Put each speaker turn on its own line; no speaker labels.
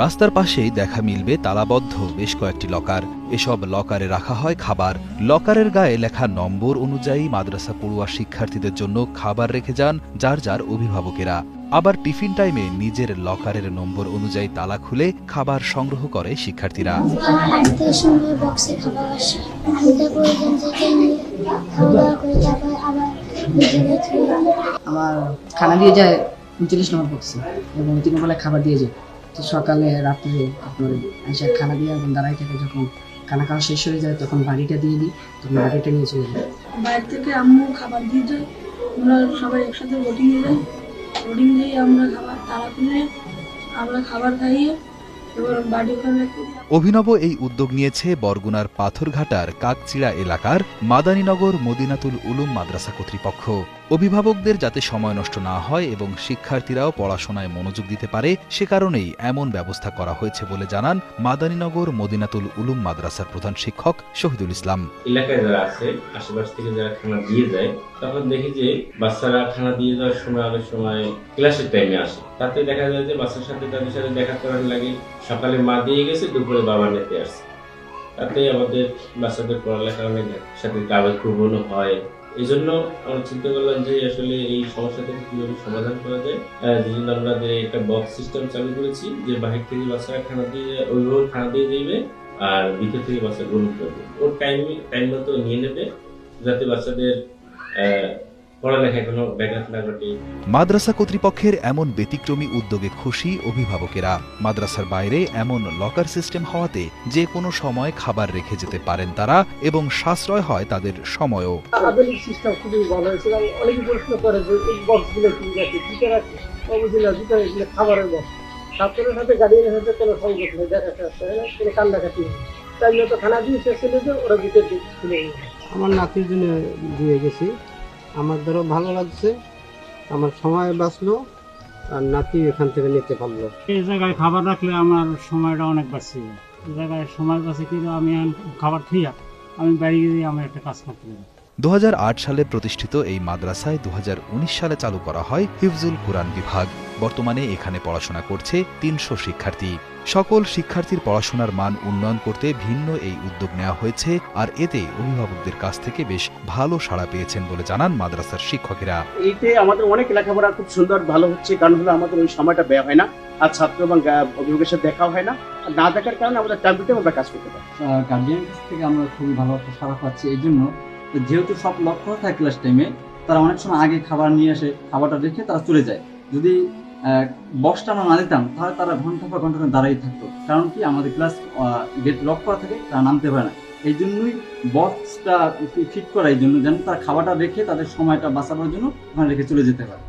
রাস্তার পাশেই দেখা মিলবে তালাবদ্ধ বেশ কয়েকটি লকার। এসব লকারে রাখা হয় খাবার। লকারের গায়ে লেখা নম্বর অনুযায়ী মাদ্রাসা পড়ুয়া শিক্ষার্থীদের জন্য খাবার রেখে যান, যার যার অভিভাবকেরা। আবার টিফিন টাইমে নিজের লকারের নম্বর অনুযায়ী তালা খুলে খাবার সংগ্রহ করে শিক্ষার্থীরা।
আমার খানা দিয়ে যায় উনচল্লিশ নম্বর বক্সে এবং তিন খাবার দিয়ে যায়। তো সকালে রাত্রে আপনার এসে খানা দিয়ে এখন দাঁড়াই থেকে যখন খানা খাওয়া শেষ হয়ে যায়, তখন বাড়িটা দিয়ে দিই, তখন বাড়িটা নিয়ে চলে যাই।
বাইরে থেকে আম্মু খাবার দিয়ে যায় আমরা সবাই একসাথে বোটিংয়ে যাই বোটিং দিয়ে আমরা খাবার তারা কিনে আমরা খাবার খাইয়ে
অভিনব এই উদ্যোগ নিয়েছে বরগুনার পাথরঘাটার কাকচিড়া এলাকার মাদানীনগর মদিনাতুল উলুম মাদ্রাসা কর্তৃপক্ষ। অভিভাবকদের যাতে সময় নষ্ট না হয় এবং শিক্ষার্থীরাও পড়াশোনায় মনোযোগ দিতে পারে সে কারণেই এমন ব্যবস্থা করা হয়েছে বলে জানান মাদানীনগর মদিনাতুল উলুম মাদ্রাসার প্রধান শিক্ষক শহীদুল ইসলাম।
এলাকায় যারা আছে আশেপাশ থেকে যারা খানা দিয়ে যায় তখন দেখি যে বাচ্চারা খানা দিয়ে যাওয়ার সময় অনেক সময় ক্লাসের টাইমে আসে। তাতে দেখা যায় যে বাচ্চার সাথে তাদের সাথে দেখা করার লাগে সকালে মা দিয়ে গেছে, দুপুরে বাবা নিতে আসছে। তাতে আমাদের বাচ্চাদের পড়ালেখা অনেক সাথে কাগজ প্রবণ হয়। এই জন্য আমরা চিন্তা করলাম যে আসলে এই সমস্যা থেকে কীভাবে সমাধান করা যায়। এই জন্য আমরা যে একটা বক্স সিস্টেম চালু করেছি, যে বাহির থেকে বাচ্চারা খানা দিয়ে, ওইভাবে খানা দিয়ে দেবে আর ভিতর থেকে বাচ্চা গ্রহণ করবে। ওর টাইম টাইম মতো নিয়ে নেবে, যাতে বাচ্চাদের পড়ালেখায় কোনো ব্যাঘাত না ঘটে
মাদ্রাসা কর্তৃপক্ষের এমন ব্যতিক্রমী উদ্যোগে খুশি অভিভাবকেরা। মাদ্রাসার বাইরে এমন লকার সিস্টেম হওয়াতে যে কোনো সময় খাবার রেখে যেতে পারেন তারা এবং সাশ্রয় হয় তাদের সময়ও।
আধুনিক সিস্টেম খুবই ভালো হয়েছে। অনেকে প্রশ্ন করে যে এই বক্সগুলো কি আছে টিচার আছে? অবশ্যই না দুটো এগুলো খাবারের বক্স ছাত্রের সাথে গার্ডিয়ানের সাথে কোনো সংযোগ নেই দেখা যাচ্ছে না কোনো কান্নাকাটি তাই মতো খানা দিয়ে শেষ ওরা ভিতর খুলে
আমার নাতির জন্য দিয়ে গেছি। আমার ধরো ভালো লাগছে, আমার সময় বাঁচলো, আর নাতি এখান থেকে নিতে পারল।
এই জায়গায় খাবার রাখলে আমার সময়টা অনেক বাঁচছে এই জায়গায় সময় বাঁচে কিন্তু আমি খাবার খেয়ে আমি বাইরে গিয়ে আমার একটা কাজ করতে পারি।
দু হাজার আট সালে প্রতিষ্ঠিত এই মাদ্রাসায় দুহাজার উনিশ সালে চালু করা হয় হিফজুল কোরআন বিভাগ। বর্তমানে এখানে পড়াশোনা করছে তিনশো শিক্ষার্থী। সকল শিক্ষার্থীর পড়াশোনার মান উন্নয়ন করতে ভিন্ন এই উদ্যোগ নেওয়া হয়েছে আর এতে অভিভাবকদের কাছ থেকে বেশ ভালো সাড়া পেয়েছেন বলে জানান মাদ্রাসার শিক্ষকেরা।
এইতে আমাদের অনেক লেখাপড়া খুব সুন্দর ভালো হচ্ছে কারণ হলো আমাদের ওই সময়টা ব্যয় হয় না আর ছাত্র এবং অভিভাবকের সাথে দেখাও হয় না। আর না দেখার কারণে আমাদের টাইমটা আমরা কাজ করতে পারি।
গার্জিয়ানের কাছ থেকে আমরা খুবই ভালো একটা সাড়া পাচ্ছি। এই জন্য যেহেতু সব লক্ষ্য থাকে ক্লাস টাইমে তারা অনেক সময় আগে খাবার নিয়ে আসে, খাবারটা রেখে তারা চলে যায়। যদি বক্সটা আমরা না দিতাম, তাহলে তারা ঘণ্টা পর ঘণ্টা দাঁড়াই থাকতো। কারণ কি, আমাদের ক্লাস গেট লক করা থাকে, তারা নামতে পারে না। এই জন্যই বক্সটা ফিট করা, এই জন্য যেন তারা খাবারটা রেখে তাদের সময়টা বাঁচানোর জন্য ওখানে রেখে চলে যেতে পারে